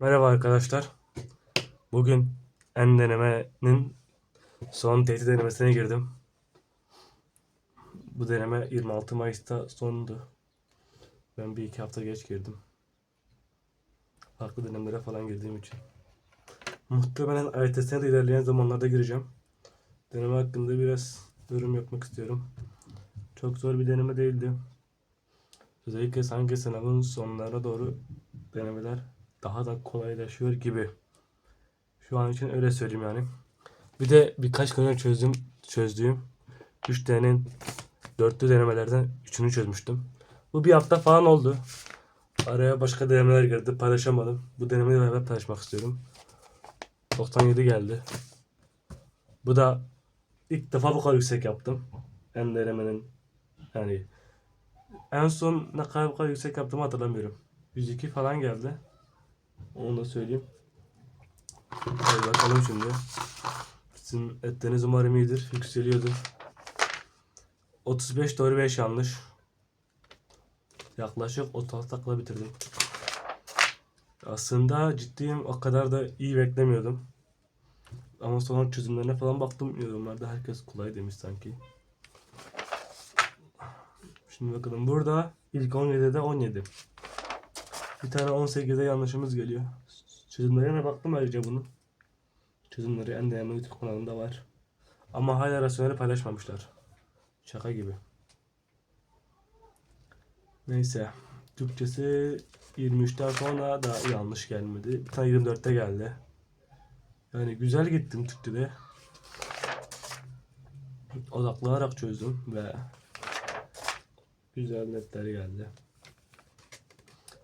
Merhaba arkadaşlar. Bugün en denemenin son tehdit denemesine girdim. Bu deneme 26 Mayıs'ta sondu. Ben bir iki hafta geç girdim. Farklı denemelere falan girdiğim için. Muhtemelen AYT'sine de ilerleyen zamanlarda gireceğim. Deneme hakkında biraz yorum yapmak istiyorum. Çok zor bir deneme değildi. Özellikle sanki sınavın sonlarına doğru denemeler daha da kolaylaşıyor gibi. Şu an için öyle söyleyeyim yani. Bir de birkaç önce çözdüm, çözdüğüm 3 tanenin dörtlü denemelerden 3'ünü çözmüştüm. Bu bir hafta falan oldu. Araya başka denemeler girdi. Paylaşamadım. Bu denemeyi beraber paylaşmak istiyorum. 97 geldi. Bu da ilk defa bu kadar yüksek yaptım. En denemenin yani en son ne kadar bu kadar yüksek yaptığımı hatırlamıyorum. 102 falan geldi. Onu da söyleyeyim. Hadi bakalım şimdi. Sizin etleriniz umarım iyidir. Yükseliyordur. 35 doğru 5 yanlış. Yaklaşık 36 takla bitirdim. Aslında ciddiyim o kadar da iyi beklemiyordum. Ama sonra çözümlerine falan baktım. Yorumlarda herkes kolay demiş sanki. Şimdi bakalım burada ilk 17'de 17. Bir tane 18'de yanlışımız geliyor. Çözümlerine baktım ayrıca bunun. Çözümleri en değerli YouTube kanalında var. Ama hala rasyoneli paylaşmamışlar. Şaka gibi. Neyse. Türkçesi 23'ten sonra da yanlış gelmedi. Bir tane 24'te geldi. Yani güzel gittim Türkçe'de. Odaklanarak çözdüm ve güzel netler geldi.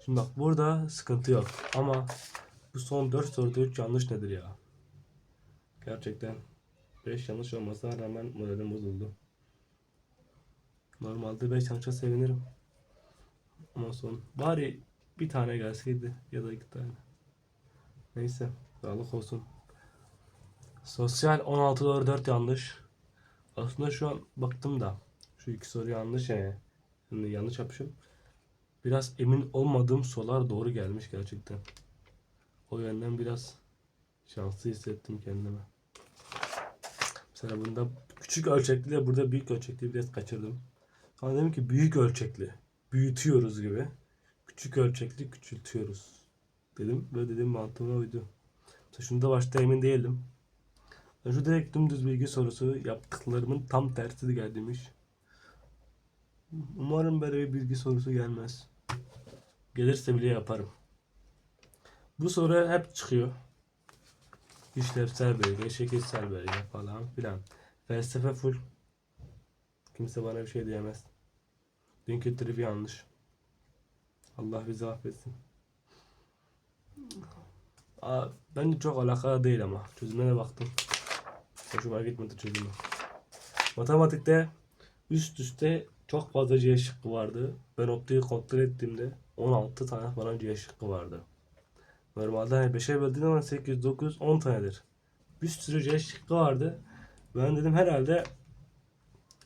Şimdi bak burada sıkıntı yok ama bu son 4 soruda 3 yanlış nedir ya? Gerçekten 5 yanlış olmasına rağmen moralim bozuldu. Normalde 5 yanlışa sevinirim. Ama son bari bir tane gelseydi ya da iki tane. Neyse sağlık olsun. Sosyal 16 doğru 4 yanlış. Aslında şu an baktım da şu iki soru yanlış yani. Şimdi yanlış yapmışım. Biraz emin olmadığım sorular doğru gelmiş gerçekten. O yönden biraz şanslı hissettim kendime. Mesela bunda küçük ölçekli de burada büyük ölçekli biraz kaçırdım. Sonra dedim ki büyük ölçekli. Büyütüyoruz gibi. Küçük ölçekli küçültüyoruz. Dedim. Böyle dedim mantığıma uydu. Mesela şunda başta emin değildim. Şu direkt dümdüz bilgi sorusu yaptıklarımın tam tersi de gel demiş. Umarım böyle bir bilgi sorusu gelmez. Gelirse bile yaparım. Bu soru hep çıkıyor. İşlevsel bölge, şekilsel bölge falan filan. Felsefe full. Kimse bana bir şey diyemez. Dünkü trip yanlış. Allah bizi affetsin. Aa, bence çok alakalı değil ama. Çözümlerine baktım. Hoşuma gitmedi çözümü. Matematikte üst üste çok fazla C şıkkı vardı. Ben optiği kontrol ettiğimde 16 tane falan C şıkkı vardı. Normalde hani 5'e böldüğün zaman 8, 9, 10 tanedir. Bir sürü C şıkkı vardı. Ben dedim herhalde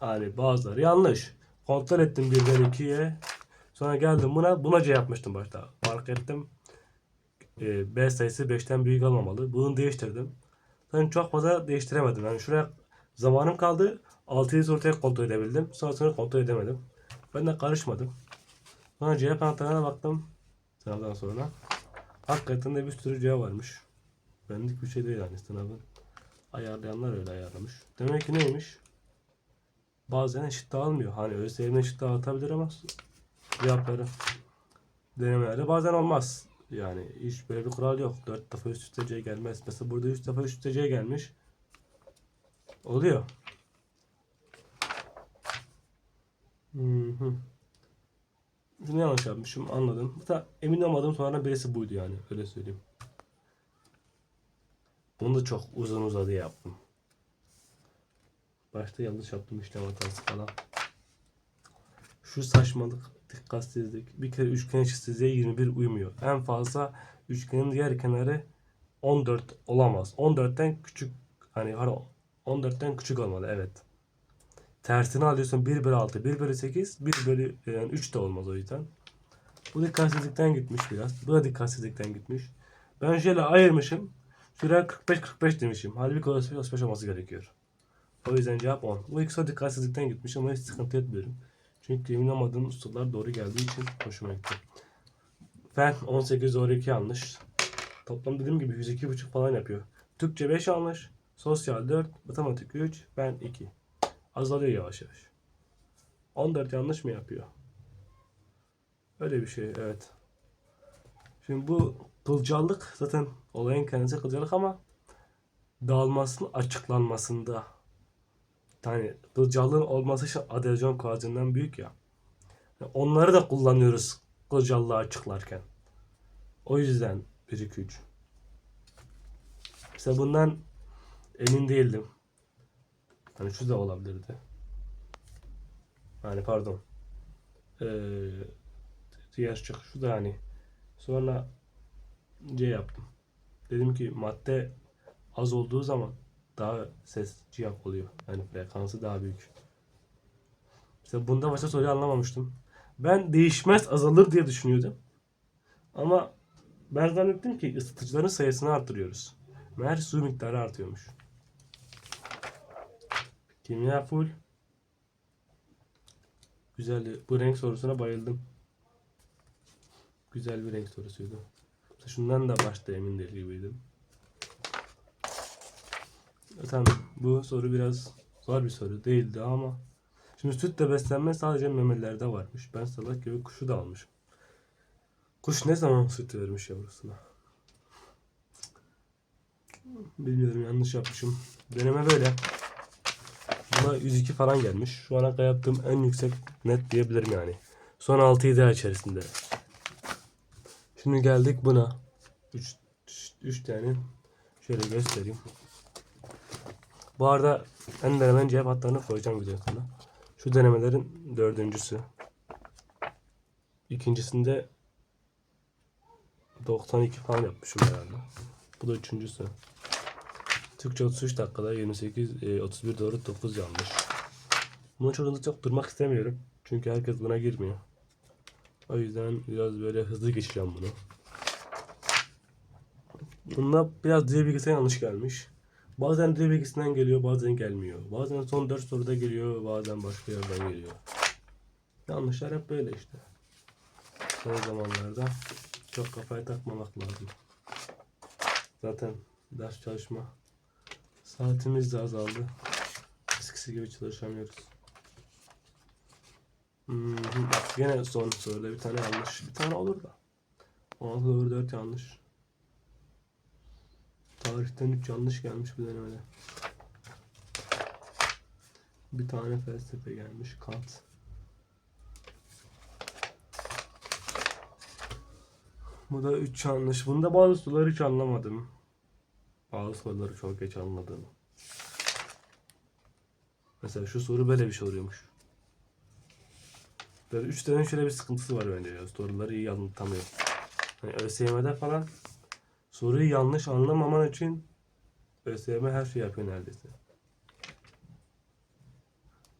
hani bazıları yanlış. Kontrol ettim birden ikiye. Sonra geldim buna. Buna C yapmıştım başta. Fark ettim. e, B sayısı 5'ten büyük olmamalı. Bunu değiştirdim. Ben çok fazla değiştiremedim. Yani şuraya zamanım kaldı. 6'yı soruyu kontrol edebildim. Sonrasını kontrol edemedim. Ben de karışmadım. Sonra cevap anahtarına baktım. Sınavdan sonra. Hakikaten de bir sürü cevap varmış. Benlik bir şey değil yani sınavın. Ayarlayanlar öyle ayarlamış. Demek ki neymiş? Bazen eşit dağılmıyor. Hani ÖSYM eşit dağıtabilir ama cevapları denemelerde bazen olmaz. Yani hiç böyle bir kural yok. 4 defa üst üste C gelmez. Mesela burada 3 defa üst üste C gelmiş. Oluyor. Hı hı. Şunu yanlış yapmışım anladım. Hatta emin olmadım sonra birisi buydu yani öyle söyleyeyim. Bunu da çok uzun uzadı yaptım. Başta yanlış yaptım işlem hatası falan. Şu saçmalık, dikkatsizlik. Bir kere üçgen eşitsizliğe 21 uymuyor. En fazla üçgenin diğer kenarı 14 olamaz. 14'ten küçük hani pardon 14'ten küçük olmalı evet. Tersini alıyorsun 1 bölü 6, 1 bölü 8, 1 bölü yani 3 de olmaz o yüzden. Bu dikkatsizlikten gitmiş biraz. Bu da dikkatsizlikten gitmiş. Ben şöyle ayırmışım. Şuraya 45-45 demişim. Halbuki 35 olması gerekiyor. O yüzden cevap 10. Bu soru dikkatsizlikten gitmiş ama hiç sıkıntı etmiyorum. Çünkü emin olmadığım sorular doğru geldiği için hoşuma gitti. Fen 18 doğru 2 yanlış. Toplam dediğim gibi 102,5 falan yapıyor. Türkçe 5 yanlış. Sosyal 4. Matematik 3. Fen 2. Azalıyor yavaş yavaş. 14 yanlış mı yapıyor? Öyle bir şey evet. Şimdi bu kılcallık zaten olayın kendisi kılcallık ama dağılmasının açıklanmasında yani kılcallığın olması için adezyon kuadrından büyük ya. Onları da kullanıyoruz kılcallığı açıklarken. O yüzden 1 2 3. Mesela bundan emin değildim. Hani şu da olabilirdi. Yani pardon. Ee, diğer şık şu da hani. Sonra C yaptım. Dedim ki madde az olduğu zaman daha ses ciyak oluyor. Yani frekansı daha büyük. Mesela bunda başta soruyu anlamamıştım. Ben değişmez azalır diye düşünüyordum. Ama ben zannettim ki ısıtıcıların sayısını arttırıyoruz. Meğer su miktarı artıyormuş. Kimya full. Güzel. Bu renk sorusuna bayıldım. Güzel bir renk sorusuydu. Şundan da başta emin değil gibiydim. Tamam bu soru biraz zor bir soru değildi ama Şimdi sütle beslenme sadece memelilerde varmış. Ben salak gibi kuşu da almışım. Kuş ne zaman süt vermiş yavrusuna? Bilmiyorum yanlış yapmışım. Deneme böyle. Buna 102 falan gelmiş. Şu ana kadar yaptığım en yüksek net diyebilirim yani. Son 6-7 ay içerisinde. Şimdi geldik buna. 3 3 tane şöyle göstereyim. Bu arada en denemenin cevap hatlarını koyacağım video sonuna. Şu denemelerin dördüncüsü. İkincisinde 92 falan yapmışım herhalde. Bu da üçüncüsü. Türkçe 33 dakikada 28, e, 31 doğru 9 yanlış. Bunun çok çok durmak istemiyorum. Çünkü herkes buna girmiyor. O yüzden biraz böyle hızlı geçeceğim bunu. Bunda biraz dil bilgisi yanlış gelmiş. Bazen dil bilgisinden geliyor, bazen gelmiyor. Bazen son 4 soruda geliyor, bazen başka yerden geliyor. Yanlışlar hep böyle işte. Son zamanlarda çok kafaya takmamak lazım. Zaten ders çalışma saatimiz de azaldı. Eskisi gibi çalışamıyoruz. Hmm, yine son soruda bir tane yanlış. Bir tane olur da. 16 doğru 4 yanlış. Tarihten 3 yanlış gelmiş bu denemede. Bir tane felsefe gelmiş. Kant. Bu da 3 yanlış. Bunda bazı soruları hiç anlamadım. Bazı soruları çok geç anladım. Mesela şu soru böyle bir şey oluyormuş. Böyle 3 tane şöyle bir sıkıntısı var bence ya. Soruları iyi anlatamıyor. Hani ÖSYM'de falan soruyu yanlış anlamaman için ÖSYM her şeyi yapıyor neredeyse.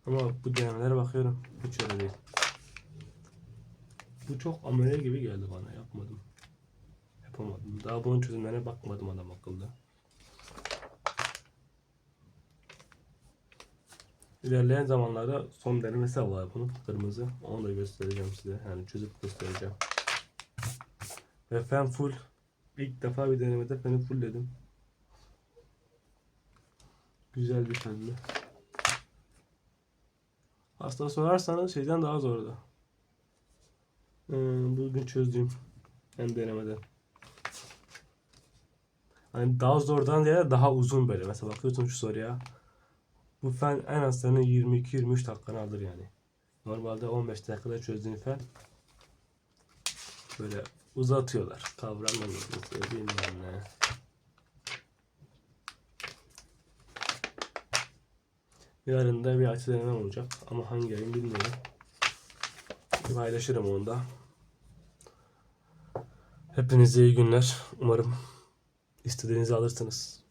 Ama bu denemelere bakıyorum. Hiç öyle değil. Bu çok amele gibi geldi bana. Yapmadım. Yapamadım. Daha bunun çözümlerine bakmadım adam akıllı. İlerleyen zamanlarda son denemesi var bunun. Kırmızı. Onu da göstereceğim size. Yani çözüp göstereceğim. Ve fen full. İlk defa bir denemede feni full dedim. Güzel bir fendi. Aslında sorarsanız şeyden daha zordu. Hmm, bugün çözdüğüm en denemede. Hani daha zordan ziyade daha uzun böyle. Mesela bakıyorsun şu soruya. Bu fen en az senin 22-23 dakikanı alır yani. Normalde 15 dakikada çözdüğün fen böyle uzatıyorlar. Kavramlarını bilmem ne. Yarın da bir açı denemem olacak. Ama hangi ayın bilmiyorum. Paylaşırım onu da. Hepinize iyi günler. Umarım istediğinizi alırsınız.